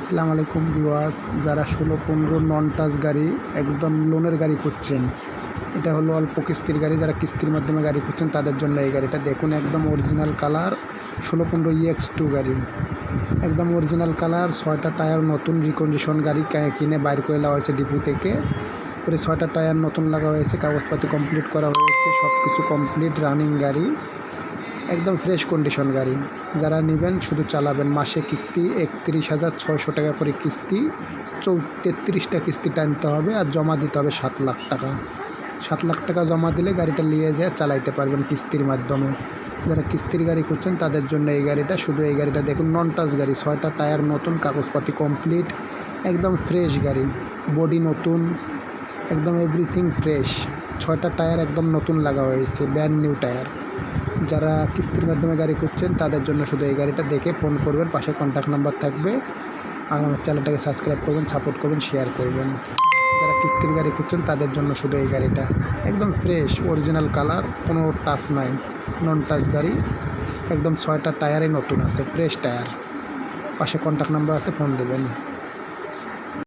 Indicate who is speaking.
Speaker 1: আসসালামু আলাইকুম বিওয়াস যারা ষোলো পনেরো নন টাচ গাড়ি একদম লোনের গাড়ি করছেন এটা হলো অল্প কিস্তির গাড়ি, যারা কিস্তির মাধ্যমে গাড়ি করছেন তাদের জন্য এই গাড়িটা। দেখুন, একদম অরিজিনাল কালার ষোলো পনেরো ইএক্স টু গাড়ি। একদম অরিজিনাল কালার ছয়টা টায়ার নতুন রিকন্ডিশন গাড়ি কিনে বাইর করে দেওয়া হয়েছে ডিপু থেকে। করে ছয়টা টায়ার নতুন লাগা হয়েছে, কাগজপাতি কমপ্লিট করা হয়েছে সব কিছু কমপ্লিট রানিং গাড়ি। একদম ফ্রেশ কন্ডিশন গাড়ি। যারা নেবেন, শুধু চালাবেন। মাসে কিস্তি একত্রিশ হাজার ছয়শো টাকা করে কিস্তি, চৌ তেত্রিশটা কিস্তি টানতে হবে আর জমা দিতে হবে সাত লাখ টাকা। সাত লাখ টাকা জমা দিলে গাড়িটা নিয়ে যেয়ে চালাইতে পারবেন কিস্তির মাধ্যমে। যারা কিস্তির গাড়ি করছেন তাদের জন্য এই গাড়িটা, শুধু এই গাড়িটা দেখুন নন টাচ গাড়ি, ছয়টা টায়ার নতুন, কাগজপাতি কমপ্লিট একদম ফ্রেশ গাড়ি। বডি নতুন, একদম এভরিথিং ফ্রেশ ছয়টা টায়ার একদম নতুন লাগা হয়েছে ব্র্যান্ড নিউ টায়ার। যারা কিস্তির মাধ্যমে গাড়ি করছেন তাদের জন্য শুধু এই গাড়িটা দেখে ফোন করবেন, পাশে কন্ট্যাক্ট নাম্বার থাকবে। আর আমার চ্যানেলটাকে সাবস্ক্রাইব করবেন সাপোর্ট করবেন শেয়ার করবেন। যারা কিস্তির গাড়ি করছেন তাদের জন্য শুধু এই গাড়িটা। একদম ফ্রেশ অরিজিনাল কালার কোনো টাচ নাই নন টাচ গাড়ি। একদম ছয়টা টায়ারে নতুন আছে ফ্রেশ টায়ার পাশে কন্ট্যাক্ট নাম্বার আছে ফোন দেবেন।